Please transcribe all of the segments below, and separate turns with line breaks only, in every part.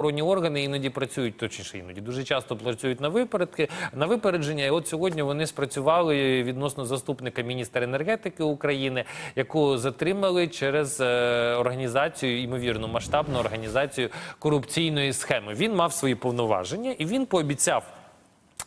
Правоохоронні органи іноді працюють точніше, іноді дуже часто працюють на випередки на випередження. І от сьогодні вони спрацювали відносно заступника міністра енергетики України, яку затримали через е, організацію, ймовірно, масштабну організацію корупційної схеми. Він мав свої повноваження і він пообіцяв.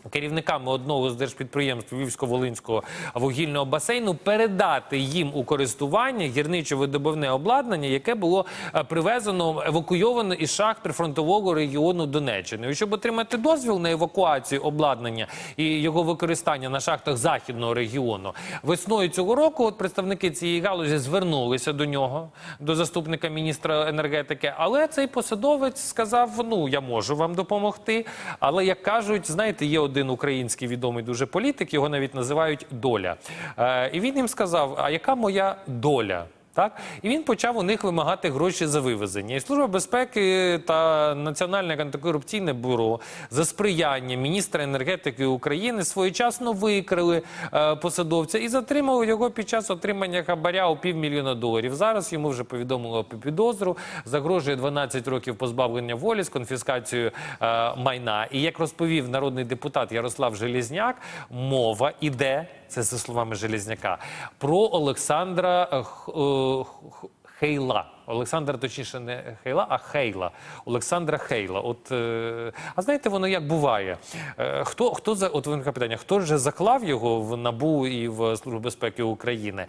Керівниками одного з держпідприємств Львівсько-Волинського вугільного басейну передати їм у користування гірничо-видобувне обладнання, яке було е, привезено евакуйовано із шахт прифронтового регіону Донеччини. І щоб отримати дозвіл на евакуацію обладнання і його використання на шахтах західного регіону, весною цього року от представники цієї галузі звернулися до нього, до заступника міністра енергетики. Але цей посадовець сказав: ну я можу вам допомогти. Але як кажуть, знаєте, є один український відомий дуже політик, його навіть називають доля. Е, і він їм сказав: А яка моя доля? Так і він почав у них вимагати гроші за вивезення. І служба безпеки та Національне антикорупційне бюро за сприяння міністра енергетики України своєчасно викрили е, посадовця і затримали його під час отримання хабаря у півмільйона доларів. Зараз йому вже повідомили про підозру. Загрожує 12 років позбавлення волі з конфіскацією е, майна. І як розповів народний депутат Ярослав Желізняк, мова іде. Це за словами Железняка. Про Олександра е, е, Х- Хейла. Олександр, точніше, не Хейла, а Хейла. Олександра Хейла. От, е, а знаєте, воно як буває? Е, хто, хто за от виникає питання, хто ж заклав його в НАБУ і в Службу безпеки України?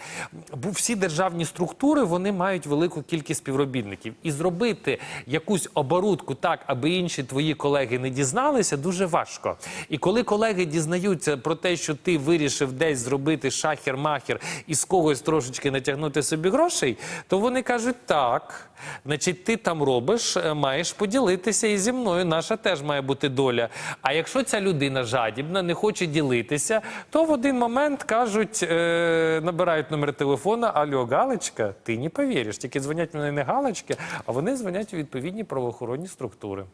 Бо всі державні структури вони мають велику кількість співробітників. І зробити якусь оборудку так, аби інші твої колеги не дізналися, дуже важко. І коли колеги дізнаються про те, що ти вирішив десь зробити шахер-махер і з когось трошечки натягнути собі грошей, то вони кажуть так. Значить, ти там робиш, е, маєш поділитися і зі мною. Наша теж має бути доля. А якщо ця людина жадібна, не хоче ділитися, то в один момент кажуть, е, набирають номер телефона. Алло, Галочка, ти не повіриш. Тільки дзвонять мені не Галочки, а вони дзвонять у відповідні правоохоронні структури.